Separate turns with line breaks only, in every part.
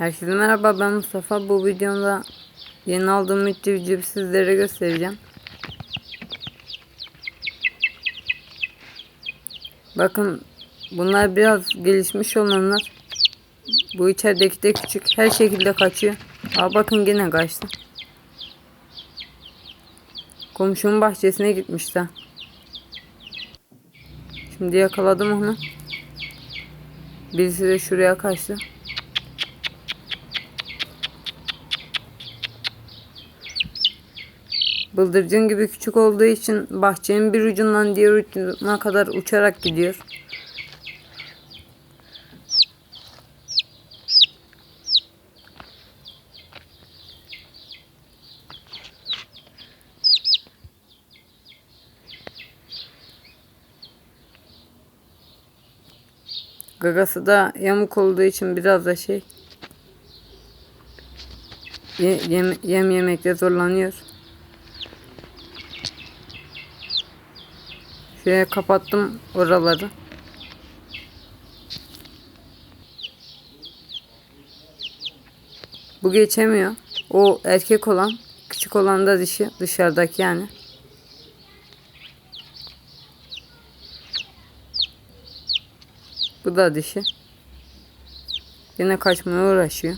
Herkese merhaba ben Mustafa. Bu videomda yeni aldığım üç civciv sizlere göstereceğim. Bakın bunlar biraz gelişmiş olanlar. Bu içerideki de küçük. Her şekilde kaçıyor. Aa bakın yine kaçtı. Komşumun bahçesine gitmişler. Şimdi yakaladım onu. Birisi de şuraya kaçtı. Bıldırcın gibi küçük olduğu için bahçenin bir ucundan diğer ucuna kadar uçarak gidiyor. Gagası da yamuk olduğu için biraz da şey ye- yem, yem yemekte zorlanıyor. Şuraya kapattım oraları. Bu geçemiyor. O erkek olan, küçük olan da dişi, dışarıdaki yani. Bu da dişi. Yine kaçmaya uğraşıyor.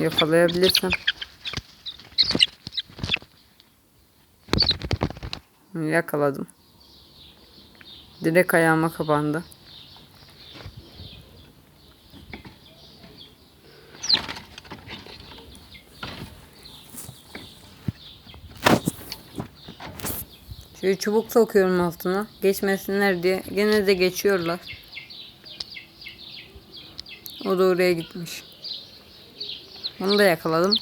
Yakalayabilirsem. Yakaladım. Direkt ayağıma kapandı. Şöyle çubuk sokuyorum altına. Geçmesinler diye. Gene de geçiyorlar. O da oraya gitmiş. Onu da yakaladım.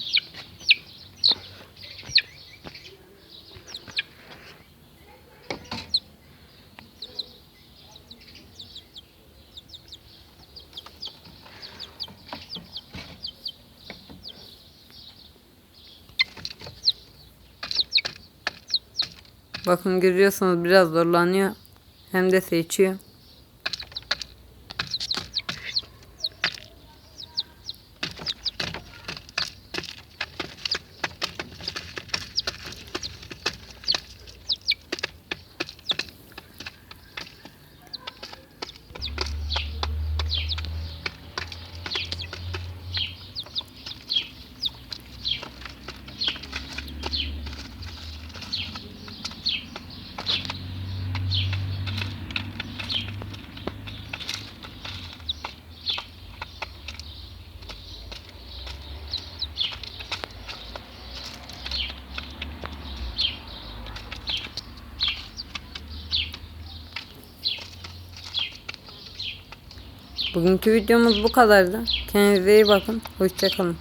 Bakın görüyorsunuz biraz zorlanıyor. Hem de seçiyor. Bugünkü videomuz bu kadardı. Kendinize iyi bakın. Hoşçakalın.